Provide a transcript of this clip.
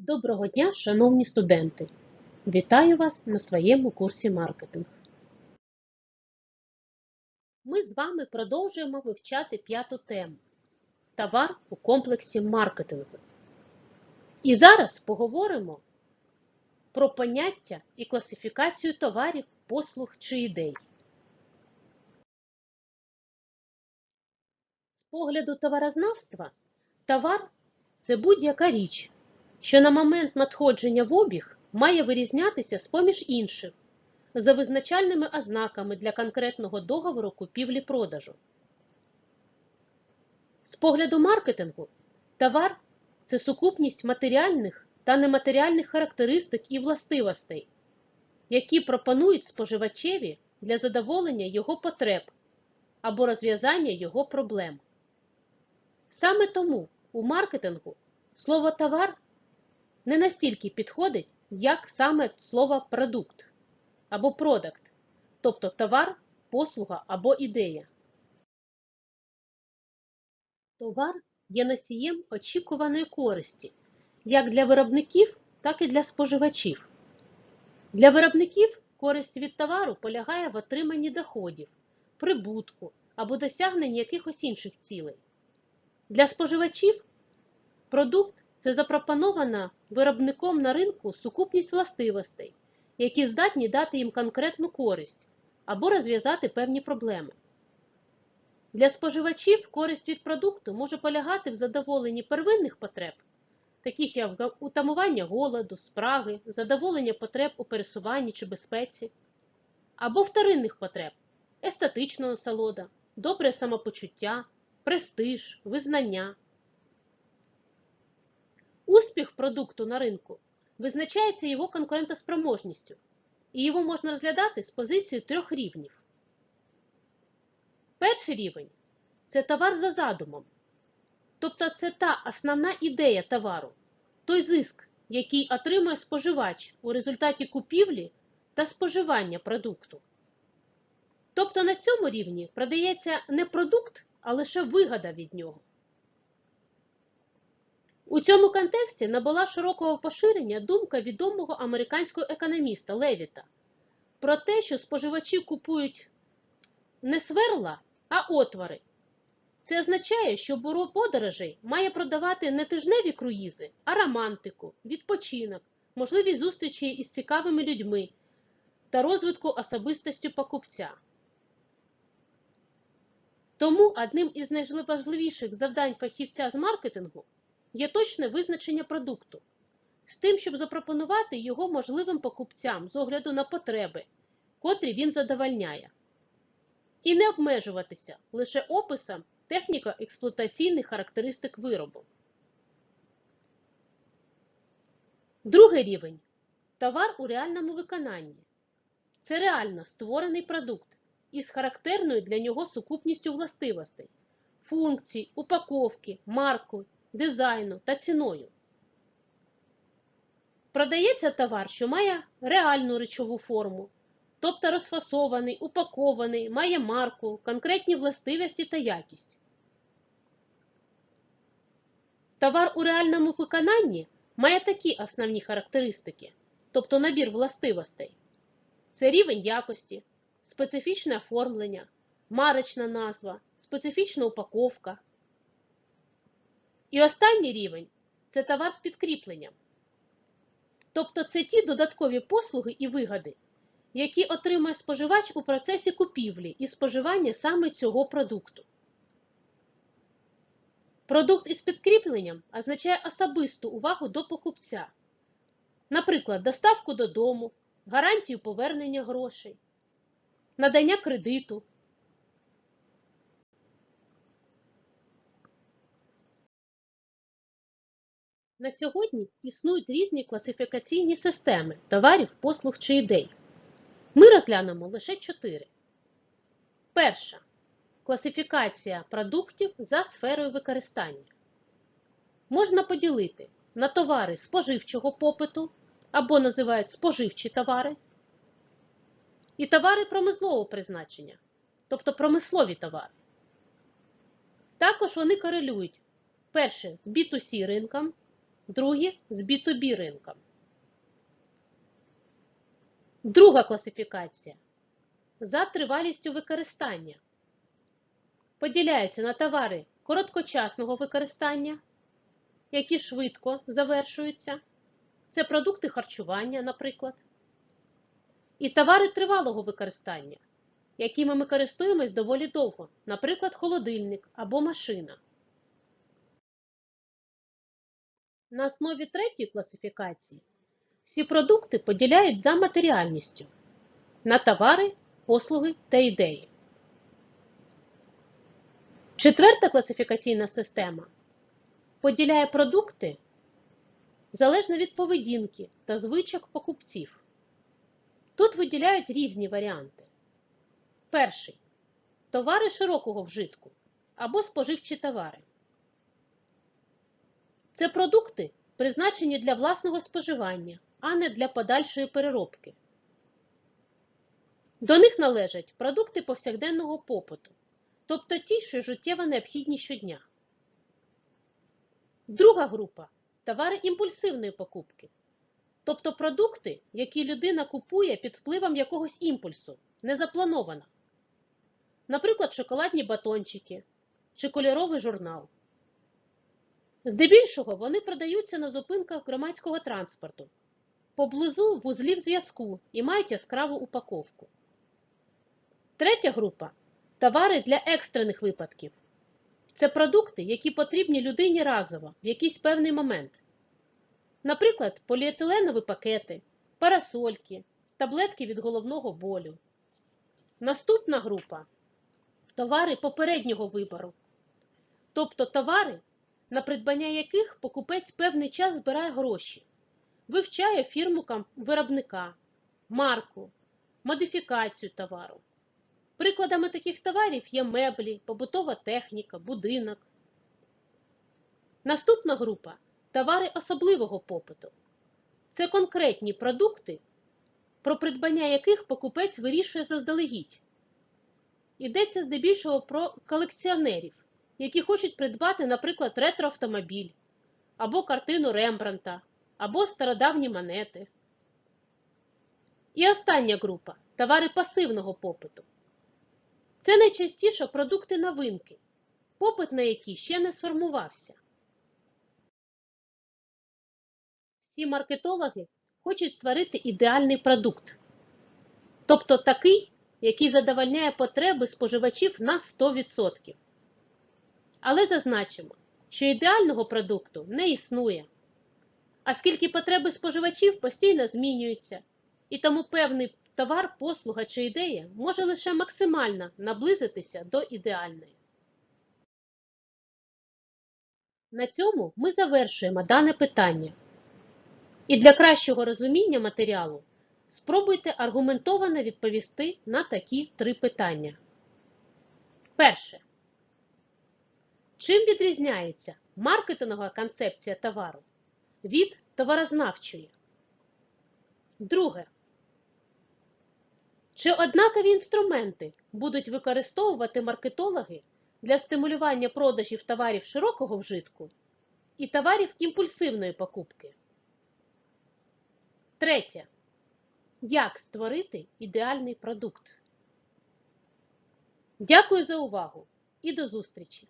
Доброго дня, шановні студенти! Вітаю вас на своєму курсі маркетинг. Ми з вами продовжуємо вивчати п'яту тему Товар у комплексі маркетингу. І зараз поговоримо про поняття і класифікацію товарів, послуг чи ідей. З погляду товарознавства, товар це будь-яка річ, що на момент надходження в обіг має вирізнятися з-поміж інших за визначальними ознаками для конкретного договору купівлі-продажу. З погляду маркетингу, товар це сукупність матеріальних та нематеріальних характеристик і властивостей, які пропонують споживачеві для задоволення його потреб або розв'язання його проблем. Саме тому у маркетингу слово товар не настільки підходить, як саме слово продукт або продакт, тобто товар, послуга або ідея. Товар є носієм очікуваної користі як для виробників, так і для споживачів. Для виробників користь від товару полягає в отриманні доходів, прибутку або досягненні якихось інших цілей. Для споживачів продукт це запропонована виробником на ринку сукупність властивостей, які здатні дати їм конкретну користь або розв'язати певні проблеми. Для споживачів користь від продукту може полягати в задоволенні первинних потреб, таких як утамування голоду, спраги, задоволення потреб у пересуванні чи безпеці, або вторинних потреб естетична насолода, добре самопочуття, престиж, визнання. Успіх продукту на ринку визначається його конкурентоспроможністю, і його можна розглядати з позиції трьох рівнів. Перший рівень це товар за задумом, тобто це та основна ідея товару, той зиск, який отримує споживач у результаті купівлі та споживання продукту. Тобто на цьому рівні продається не продукт, а лише вигода від нього. У цьому контексті набула широкого поширення думка відомого американського економіста Левіта про те, що споживачі купують не сверла, а отвори. Це означає, що бюро подорожей має продавати не тижневі круїзи, а романтику, відпочинок, можливість зустрічі із цікавими людьми та розвитку особистості покупця. Тому одним із найважливіших завдань фахівця з маркетингу є точне визначення продукту, з тим, щоб запропонувати його можливим покупцям з огляду на потреби, котрі він задовольняє, і не обмежуватися лише описом техніко-експлуатаційних характеристик виробу. Другий рівень товар у реальному виконанні. Це реально створений продукт із характерною для нього сукупністю властивостей, функцій, упаковки, марку, дизайну та ціною. Продається товар, що має реальну речову форму, тобто розфасований, упакований, має марку, конкретні властивості та якість. Товар у реальному виконанні має такі основні характеристики, тобто набір властивостей. Це рівень якості, специфічне оформлення, марочна назва, специфічна упаковка. І останній рівень це товар з підкріпленням. Тобто це ті додаткові послуги і вигоди, які отримує споживач у процесі купівлі і споживання саме цього продукту. Продукт із підкріпленням означає особисту увагу до покупця, наприклад, доставку додому, гарантію повернення грошей, надання кредиту. На сьогодні існують різні класифікаційні системи товарів, послуг чи ідей. Ми розглянемо лише чотири. Перша класифікація продуктів за сферою використання. Можна поділити на товари споживчого попиту або називають споживчі товари, і товари промислового призначення, тобто промислові товари. Також вони корелюють перше з B2C ринком, другі з B2B ринком. Друга класифікація за тривалістю використання поділяється на товари короткочасного використання, які швидко завершуються. Це продукти харчування, наприклад. І товари тривалого використання, якими ми користуємось доволі довго, наприклад, холодильник або машина. На основі третьої класифікації всі продукти поділяють за матеріальністю на товари, послуги та ідеї. Четверта класифікаційна система поділяє продукти залежно від поведінки та звичок покупців. Тут виділяють різні варіанти. Перший товари широкого вжитку або споживчі товари. Це продукти, призначені для власного споживання, а не для подальшої переробки. До них належать продукти повсякденного попиту, тобто ті, що життєво необхідні щодня. Друга група товари імпульсивної покупки, тобто продукти, які людина купує під впливом якогось імпульсу, не заплановано. Наприклад, шоколадні батончики чи кольоровий журнал. Здебільшого вони продаються на зупинках громадського транспорту, поблизу вузлів зв'язку і мають яскраву упаковку. Третя група товари для екстрених випадків. Це продукти, які потрібні людині разово в якийсь певний момент. Наприклад, поліетиленові пакети, парасольки, таблетки від головного болю. Наступна група товари попереднього вибору. Тобто товари, на придбання яких покупець певний час збирає гроші, вивчає фірму виробника, марку, модифікацію товару. Прикладами таких товарів є меблі, побутова техніка, будинок. Наступна група товари особливого попиту. Це конкретні продукти, про придбання яких покупець вирішує заздалегідь. Йдеться здебільшого про колекціонерів, які хочуть придбати, наприклад, ретроавтомобіль, або картину Рембранта, або стародавні монети. І остання група товари пасивного попиту. Це найчастіше продукти новинки, попит на які ще не сформувався. Всі маркетологи хочуть створити ідеальний продукт, тобто такий, який задовольняє потреби споживачів на 100%. Але зазначимо, що ідеального продукту не існує, оскільки потреби споживачів постійно змінюються, і тому певний товар, послуга чи ідея може лише максимально наблизитися до ідеальної. На цьому ми завершуємо дане питання. І для кращого розуміння матеріалу спробуйте аргументовано відповісти на такі три питання. Перше. Чим відрізняється маркетингова концепція товару від товарознавчої? Друге. Чи однакові інструменти будуть використовувати маркетологи для стимулювання продажів товарів широкого вжитку і товарів імпульсивної покупки? Третє. Як створити ідеальний продукт? Дякую за увагу і до зустрічі!